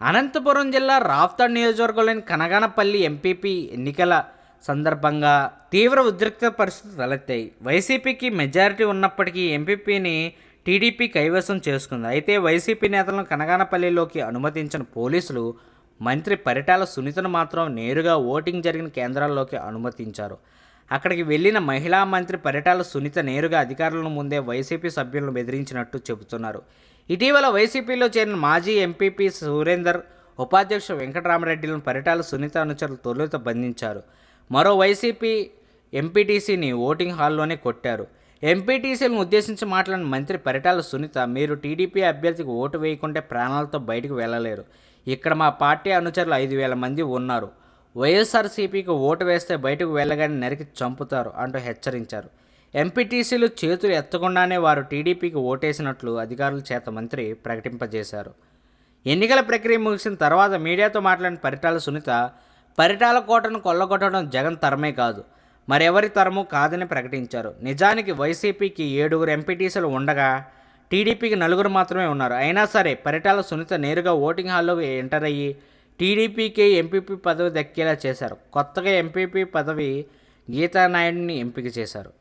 అనంతపురం జిల్లా రాఫ్తాడ్ నియోజకవర్గంలోని కనగానపల్లి ఎంపీపీ ఎన్నికల సందర్భంగా తీవ్ర ఉద్రిక్త పరిస్థితులు తలెత్తాయి. వైసీపీకి మెజారిటీ ఉన్నప్పటికీ ఎంపీపీని టీడీపీ కైవసం చేసుకుంది. అయితే వైసీపీ నేతలను కనగానపల్లిలోకి అనుమతించిన పోలీసులు మంత్రి పరిటాల సునీతను మాత్రం నేరుగా ఓటింగ్ జరిగిన కేంద్రాల్లోకి అనుమతించారు. అక్కడికి వెళ్ళిన మహిళా మంత్రి పరిటాల సునీత నేరుగా అధికారులను ముందే వైసీపీ సభ్యులను బెదిరించినట్టు చెబుతున్నారు. ఇటీవల వైసీపీలో చేరిన మాజీ ఎంపీపీ సురేందర్ ఉపాధ్యక్షుడు వెంకటరామరెడ్డిలను పరిటాల సునీత అనుచరులు తొలుత బంధించారు. మరో వైసీపీ ఎంపీటీసీని ఓటింగ్ హాల్లోనే కొట్టారు. ఎంపీటీసీలను ఉద్దేశించి మాట్లాడిన మంత్రి పరిటాల సునీత మీరు టీడీపీ అభ్యర్థికి ఓటు వేయకుంటే ప్రాణాలతో బయటకు వెళ్ళలేరు. ఇక్కడ మా పార్టీ అనుచరులు ఐదు వేల మంది ఉన్నారు. వైఎస్ఆర్సీపీకి ఓటు వేస్తే బయటకు వెళ్ళగానే నరికి చంపుతారు అంటూ హెచ్చరించారు. ఎంపీటీసీలు చేతులు ఎత్తకుండానే వారు టీడీపీకి ఓటేసినట్లు అధికారుల చేత మంత్రి ప్రకటింపజేశారు. ఎన్నికల ప్రక్రియ ముగిసిన తర్వాత మీడియాతో మాట్లాడిన పరిటాల సునీత పరిటాల కోటను కొల్లగొట్టడం జగన్ తరమే కాదు మరెవరి తరము కాదని ప్రకటించారు. నిజానికి వైసీపీకి ఏడుగురు ఎంపీటీసీలు ఉండగా టీడీపీకి నలుగురు మాత్రమే ఉన్నారు. అయినా సరే పరిటాల సునీత నేరుగా ఓటింగ్ హాల్లో ఎంటర్ అయ్యి టీడీపీకి ఎంపీపీ పదవి దక్కేలా చేశారు. కొత్తగా ఎంపీపీ పదవి గీతానాయుడిని ఎంపిక చేశారు.